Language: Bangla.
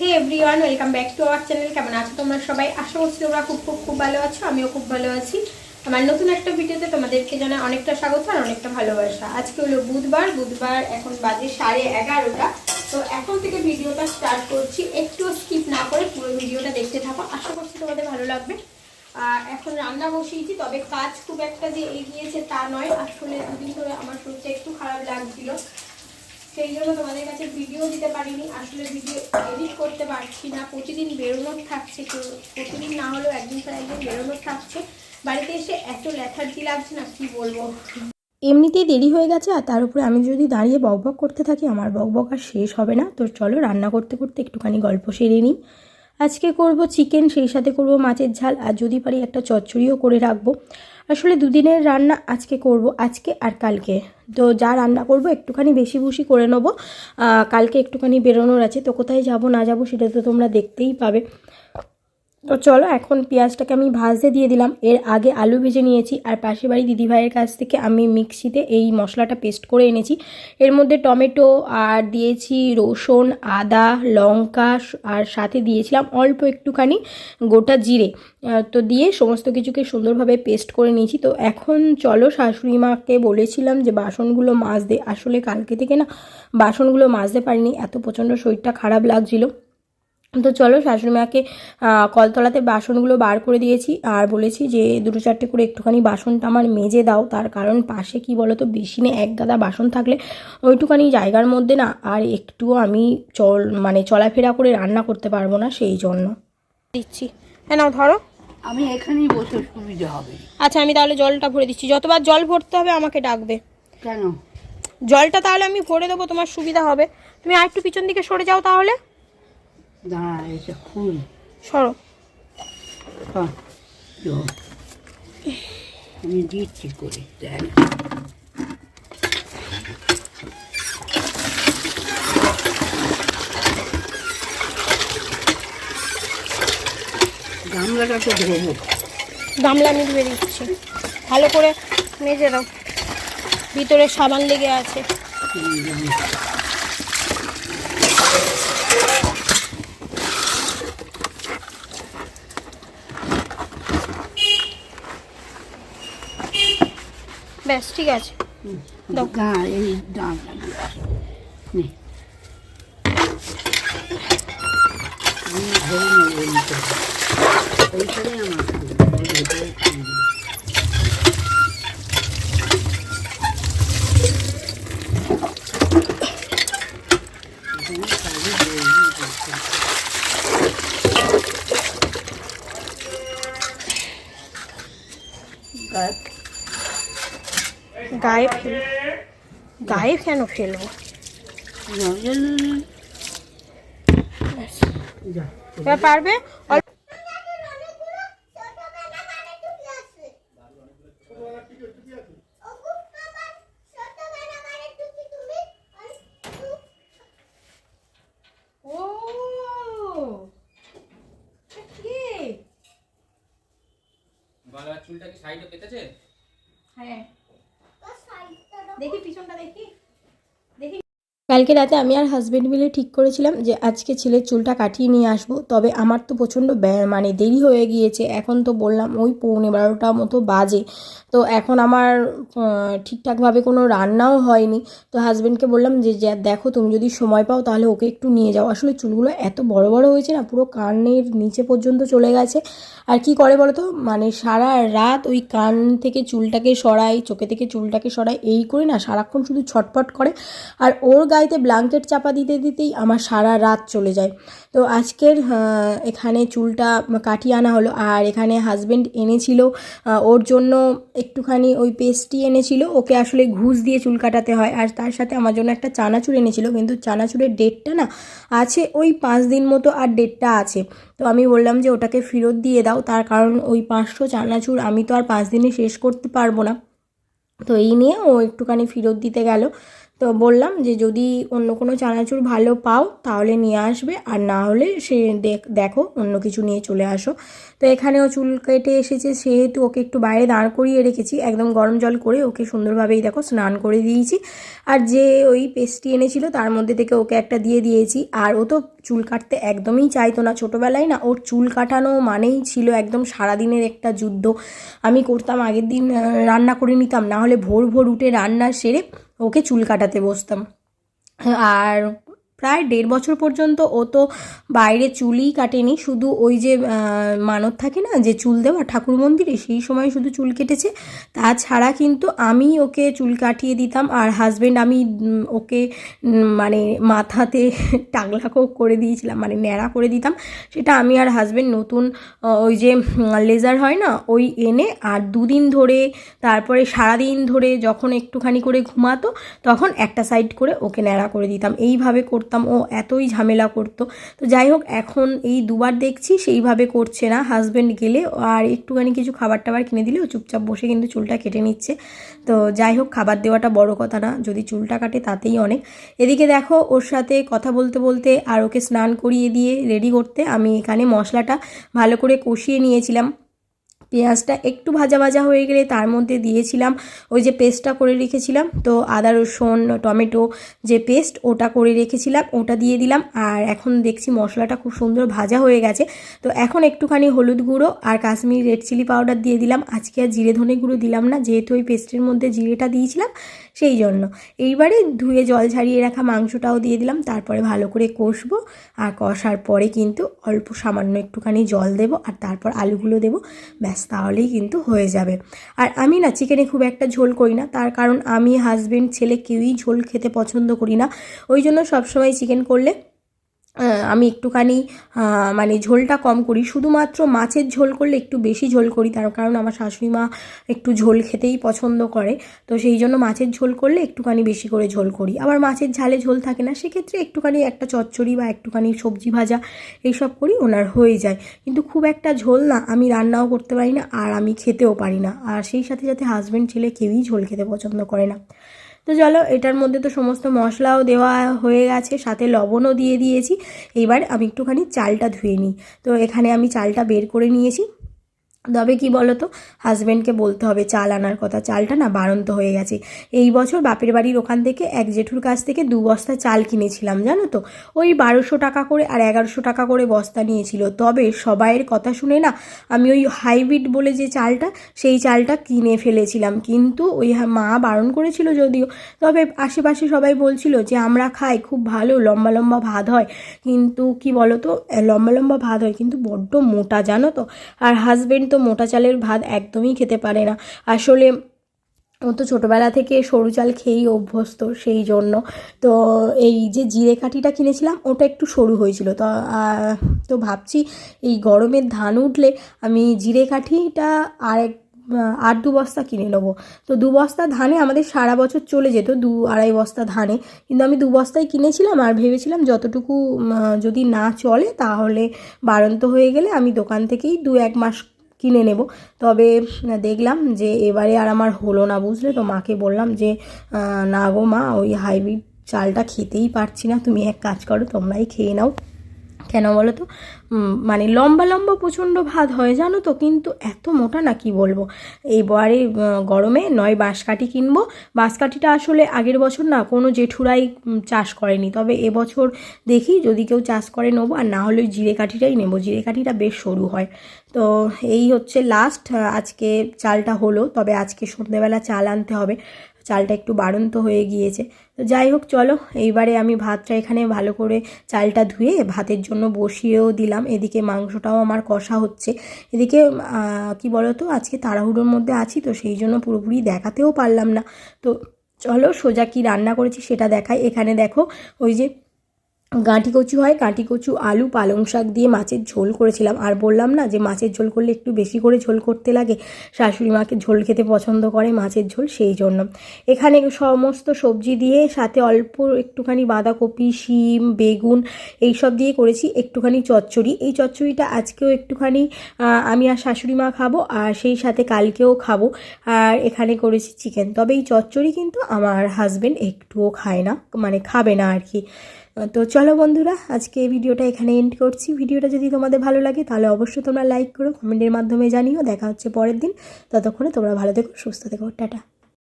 Hey everyone welcome back to our channel কেমন আছো তোমরা সবাই? আশা করছি তোমরা খুব খুব খুব ভালো আছো, আমিও খুব ভালো আছি। আমার নতুন একটা ভিডিওতে তোমাদেরকে জানাই অনেকটা স্বাগত আর অনেকটা ভালোবাসা। আজকে হলো বুধবার বুধবার এখন বাজে সাড়ে এগারোটা। তো এখন থেকে ভিডিওটা স্টার্ট করছি। একটু স্কিপ না করে পুরো ভিডিওটা দেখতে থাকো। আশা করছি তোমাদের ভালো লাগবে। আর এখন রান্না বসিয়েছি, তবে কাজ খুব একটা যে এগিয়েছে তা নয়। আসলে দুদিন ধরে আমার শরীরটা একটু খারাপ লাগছিল। সেই জন্য তোমাদের কাছে ভিডিও দিতে পারিনি। আসলে ভিডিও এডিট করতে পারছি না। প্রতিদিন বেরোনোর থাকছে তো, প্রতিদিন না হলেও একদিন পর একদিন বেরোনোর থাকছে। বাড়িতে এসে এত ল্যাথার্জি লাগছে না, কি বলব? এমনিতেই দেরি হয়ে গেছে আর তার উপরে আমি যদি দাঁড়িয়ে বকবক করতে থাকি, আমার বকবক আর শেষ হবে না। তো চলো রান্না করতে করতে একটুখানি গল্প সেরে নিই। আজকে করব চিকেন সেই সাথে করব মাছের ঝাল। আর যদি পারি একটা চচ্চড়িও করে রাখব। আসলে দুদিনের রান্না আজকে করব, আজকে আর কালকে। তো যা রান্না করব, একটুখানি বেশি বুশি করে নেব। কালকে একটুখানি বেরোনোর আছে, তো কোথায় যাব না যাব সেটা তো তোমরা দেখতেই পাবে। তো চলো এখন পেঁয়াজটাকে আমি ভাজতে দিয়ে দিলাম। এর আগে আলু ভেজে নিয়েছি আর পাশের বাড়ি দিদিভাইয়ের কাছ থেকে আমি মিক্সিতে এই মশলাটা পেস্ট করে এনেছি। এর মধ্যে টমেটো আর দিয়েছি রসুন, আদা, লঙ্কা আর সাথে দিয়েছিলাম অল্প একটুখানি গোটা জিরে। তো দিয়ে সমস্ত কিছুকে সুন্দরভাবে পেস্ট করে নিয়েছি। তো এখন চলো শাশুড়ি মাকে বলেছিলাম যে বাসনগুলো মাজতে। আসলে কালকে থেকে না বাসনগুলো মাজতে পারিনি। এত প্রচণ্ড শরীরটা খারাপ লাগছিল। তো চলো শাশুড়ি মাকে কলতলাতে বাসনগুলো বার করে দিয়েছি আর বলেছি যে দুটো চারটে করে একটুখানি বাসনটা আমার মেজে দাও। তার কারণ পাশে কি বলো তো বেশি না এক গাদা বাসন থাকলে ওইটুখানি জায়গার মধ্যে না আর একটুও আমি চল মানে চলাফেরা করে রান্না করতে পারব না সেই জন্য। দিচ্ছি। হ্যাঁ নাও ধরো। আমি এখানেই বসে সুবিধা হবে। আচ্ছা আমি তাহলে জলটা ভরে দিচ্ছি। যতবার জল ভরতে হবে আমাকে ডাকবে। কেন? জলটা তাহলে আমি ভরে দেবো তোমার সুবিধা হবে। তুমি আর একটু পিছন দিকে সরে যাও তাহলে। দাঁড়া এটা খুল। সরো। হ্যাঁ। আমি দিচ্ছি করে দেখ। গামলাটা তো ধোবো গামলা আমি ধুয়ে দিচ্ছি। ভালো করে মেজে দাও। ভিতরে সাবান লেগে আছে। ব্যাস ঠিক আছে দাও। গা এই দাম লাগবে গায়ে গায়ে ফেল গায়ে কেন ফেলব পারবে? অল্প- ও কে? গলার চুলটা কি সাইডে পেতেছে হ্যাঁ। দেখি পিছনটা দেখি। কালকে রাতে আমি আর হাজব্যান্ড মিলে ঠিক করেছিলাম যে আজকে ছেলের চুলটা কাটিয়ে নিয়ে আসব। তবে আমার তো প্রচণ্ড মানে দেরি হয়ে গিয়েছে। এখন তো বললাম ওই পৌনে বারোটা মতো বাজে। তো এখন আমার ঠিকঠাকভাবে কোনো রান্নাও হয়নি। তো হাজব্যান্ডকে বললাম যে দেখো তুমি যদি সময় পাও তাহলে ওকে একটু নিয়ে যাও। আসলে চুলগুলো এত বড় বড় হয়েছে না, পুরো কানের নিচে পর্যন্ত চলে গেছে। আর কি করে বলো তো মানে সারা রাত ওই কান থেকে চুলটাকে সরাই, চোখে থেকে চুলটাকে সরাই, এই করে না সারাক্ষণ শুধু ছটপট করে। আর ওর গায়েতে ব্ল্যাঙ্কেট চাপা দিতে দিতেই আমার সারা রাত চলে যায়। তো আজকের এখানে চুলটা কাটিয়ে আনা হলো আর এখানে হাজবেন্ড এনেছিল ওর জন্য একটুখানি ওই পেস্টটি এনেছিল, ওকে আসলে ঘুষ দিয়ে চুল কাটাতে হয় আর তার সাথে আমার জন্য একটা চানাচুর এনেছিল, কিন্তু চানাচুরের ডেটটা না আছে ওই পাঁচ দিন মতো আর ডেটটা আছে। তো আমি বললাম যে ওটাকে ফেরত দিয়ে দাও, তার কারণ ওই পাঁচশো চানাচুর আমি তো আর পাঁচ দিনে শেষ করতে পারব না। তো এই নিয়ে ও একটুখানি ফেরত দিতে গেল। তো বললাম যে যদি অন্য কোনো চানাচুর ভালো পাও, তাহলে নিয়ে আসবে। আর না হলে সে দেখ- অন্য কিছু নিয়ে চলে আসো। তো এখানেও চুল কেটে এসেছে, সেহেতু ওকে একটু বাইরে দাঁড় করিয়ে রেখেছি। একদম গরম জল করে ওকে সুন্দরভাবেই দেখো স্নান করে দিয়েছি। আর যে ওই পেস্টটি এনেছিল, তার মধ্যে থেকে ওকে একটা দিয়ে দিয়েছি। আর ও তো চুল কাটতে একদমই চাইতো না। ছোটোবেলায় না ওর চুল কাটানো মানেই ছিল একদম সারাদিনের একটা যুদ্ধ। আমি করতাম, আগের দিন রান্না করে নিতাম। না হলে ভোর ভোর উঠে রান্না সেরে ওকে চুল কাটাতে বসতাম। আর প্রায় দেড় বছর পর্যন্ত ও তো বাইরে চুলই কাটেনি। শুধু ওই যে মানত থাকে না, যে চুল দেওয়া ঠাকুর মন্দিরে, সেই সময় শুধু চুল কেটেছে। তাছাড়া কিন্তু আমি ওকে চুল কাটিয়ে দিতাম আর হাজব্যান্ড আমি ওকে মানে মাথাতে টাগলাকো করে দিয়েছিলাম মানে ন্যাড়া করে দিতাম। সেটা আমি আর হাজব্যান্ড নতুন ওই যে লেজার হয় না, ওই এনে আর দুদিন ধরে, তারপরে সারাদিন ধরে যখন একটুখানি করে ঘুমাতো, তখন একটা সাইড করে ওকে ন্যাড়া করে দিতাম। এইভাবে করতাম। ও এতই ঝামেলা করতো। তো যাই হোক এখন এই দুবার দেখছি সেইভাবে করছে না। হাজব্যান্ড গেলে আর একটুখানি কিছু খাবার টাবার কিনে দিলে ও চুপচাপ বসে কিন্তু চুলটা কেটে নিচ্ছে। তো যাই হোক খাবার দেওয়াটা বড় কথা না। যদি চুলটা কাটে তাতেই অনেক। এদিকে দেখো, ওর সাথে কথা বলতে বলতে আর ওকে স্নান করিয়ে দিয়ে রেডি করতে আমি এখানে মশলাটা ভালো করে কষিয়ে নিয়েছিলাম। পেঁয়াজটা একটু ভাজা ভাজা হয়ে গেলে তার মধ্যে দিয়েছিলাম ওই যে পেস্টটা করে রেখেছিলাম। তো আদা, রসুন, টমেটো যে পেস্ট ওটা করে রেখেছিলাম, ওটা দিয়ে দিলাম। আর এখন দেখছি মশলাটা খুব সুন্দর ভাজা হয়ে গেছে। তো এখন একটুখানি হলুদ গুঁড়ো আর কাশ্মীরি রেড চিলি পাউডার দিয়ে দিলাম। আজকে আর জিরে ধনে গুঁড়ো দিলাম না, যেহেতু ওই পেস্টের মধ্যে জিরেটা দিয়েছিলাম সেই জন্য। এইবারে ধুয়ে জল ছাড়িয়ে রাখা মাংসটাও দিয়ে দিলাম। তারপরে ভালো করে কষবো। আর কষার পরে কিন্তু অল্প সামান্য একটুখানি জল দেবো। আর তারপর আলুগুলো দেবো। ব্যাস। তাহলেই কিন্তু হয়ে যাবে। আর আমি না চিকেনে খুব একটা ঝোল করি না, তার কারণ আমি হাজব্যান্ড ছেলে কেউই ঝোল খেতে পছন্দ করি না। ওই জন্য সবসময় চিকেন করলে আমি একটুখানি মানে ঝোলটা কম করি। শুধুমাত্র মাছের ঝোল করলে একটু বেশি ঝোল করি, তার কারণ আমার শাশুড়ি মা একটু ঝোল খেতেই পছন্দ করে। তো সেই জন্য মাছের ঝোল করলে একটুখানি বেশি করে ঝোল করি। আবার মাছের ঝালে ঝোল থাকে না, সেক্ষেত্রে একটুখানি একটা চচ্চড়ি বা একটুখানি সবজি ভাজা এইসব করি, ওনার হয়ে যায়। কিন্তু খুব একটা ঝোল না, আমি রান্নাও করতে পারি না, আর আমি খেতেও পারি না। আর সেই সাথে সাথে হাজব্যান্ড ছেলে কেউই ঝোল খেতে পছন্দ করে না। তো চলো, এটার মধ্যে তো সমস্ত মশলাও দেওয়া হয়ে গেছে, সাথে লবণও দিয়ে দিয়েছি। এইবার আমি একটুখানি চালটা ধুয়ে নিই। তো এখানে আমি চালটা বের করে নিয়েছি। তবে কি বলো তো হাজব্যান্ডকে বলতে হবে, চাল আনার কথা। চালটা না বাড়ন্ত হয়ে গেছে। এই বছর বাপের বাড়ির ওখান থেকে এক জেঠুর কাছ থেকে দু বস্তা চাল কিনেছিলাম, জানো তো? ওই বারোশো টাকা করে আর এগারোশো টাকা করে বস্তা নিয়েছিল। তবে সবাইয়ের কথা শুনে না আমি ওই হাইব্রিড বলে যে চালটা, সেই চালটা কিনে ফেলেছিলাম। কিন্তু ওই মা বারণ করেছিল যদিও। তবে আশেপাশে সবাই বলছিল যে, আমরা খাই, খুব ভালো, লম্বা লম্বা ভাত হয়। কিন্তু কি বলো তো লম্বা লম্বা ভাত হয়, কিন্তু বড্ড মোটা, জানো তো? আর হাজবেন্ড তো মোটা চালের ভাত একদমই খেতে পারে না। আসলে ও তো ছোটোবেলা থেকে সরু চাল খেয়েই অভ্যস্ত সেই জন্য। তো এই যে জিরে কাঠিটা কিনেছিলাম, ওটা একটু সরু হয়েছিল। তো তো ভাবছি এই গরমের ধান উঠলে আমি জিরে কাঠিটা আর এক আর দু বস্তা কিনে নেব। তো দু বস্তা ধানে আমাদের সারা বছর চলে যেত, দু আড়াই বস্তা ধানে। কিন্তু আমি দু বস্তাই কিনেছিলাম আর ভেবেছিলাম যতটুকু যদি না চলে তাহলে বাড়ন্ত হয়ে গেলে আমি দোকান থেকেই দু এক মাস কিনে নেব। তবে দেখলাম যে এবারে আর আমার হলো না, বুঝলে তো? মাকে বললাম যে না গো মা, ওই হাইব্রিড চালটা খেতেই পারছি না। তুমি এক কাজ করো, তোমরাই খেয়ে নাও। কেন বলো তো মানে লম্বা লম্বা প্রচণ্ড ভাত হয় জানো তো? কিন্তু এত মোটা না কি বলব? এইবারে আহ, গরমে নয় বাঁশকাঠি কিনবো। বাঁশকাঠিটা আসলে আগের বছর না কোনো জেঠুরাই চাষ করেনি। তবে এবছর দেখি যদি কেউ চাষ করে নেব আর না হলে জিরে কাঠিটাই নেব। জিরে কাঠিটা বেশ সরু হয়। তো এই হচ্ছে লাস্ট আজকে চালটা হলো তবে আজকে সন্ধ্যেবেলা চাল আনতে হবে। চালটা একটু বাড়ন্ত হয়ে গিয়েছে। তো যাই হোক, চলো, এইবারে আমি ভাতটা এখানে ভালো করে চালটা ধুয়ে ভাতের জন্য বসিয়েও দিলাম। এদিকে মাংসটাও আমার কষা হচ্ছে। এদিকে কি বলো তো আজকে তাড়াহুড়োর মধ্যে আছি, তো সেই জন্য পুরোপুরি দেখাতেও পারলাম না। তো চলো, সোজা কি রান্না করেছি সেটা দেখাই। এখানে দেখো, ওই যে গাঁটি কচু হয় গাঁটি কচু আলু, পালং শাক দিয়ে মাছের ঝোল করেছিলাম। আর বললাম না যে মাছের ঝোল করলে একটু বেশি করে ঝোল করতে লাগে? শাশুড়ি মাকে ঝোল খেতে পছন্দ করে মাছের ঝোল, সেই জন্য। এখানে সমস্ত সবজি দিয়ে সাথে অল্প একটুখানি বাঁধাকপি, শিম, বেগুন এই সব দিয়ে করেছি একটুখানি চচ্চড়ি। এই চচ্চড়িটা আজকেও একটুখানি আমি আর শাশুড়ি মা খাব আর সেই সাথে কালকেও খাব। আর এখানে করেছি চিকেন। তবে এই চচ্চড়ি কিন্তু আমার হাজবেন্ড একটুও খায় না মানে খাবে না আর কি। তো চলো বন্ধুরা, আজকে ভিডিওটা এখানে এন্ড করছি। ভিডিওটা যদি তোমাদের ভালো লাগে, তাহলে অবশ্যই তোমরা লাইক করো কমেন্টের মাধ্যমে জানিও। দেখা হচ্ছে পরের দিন। ততক্ষণে তোমরা ভালো থেকো, সুস্থ থেকো। টাটা।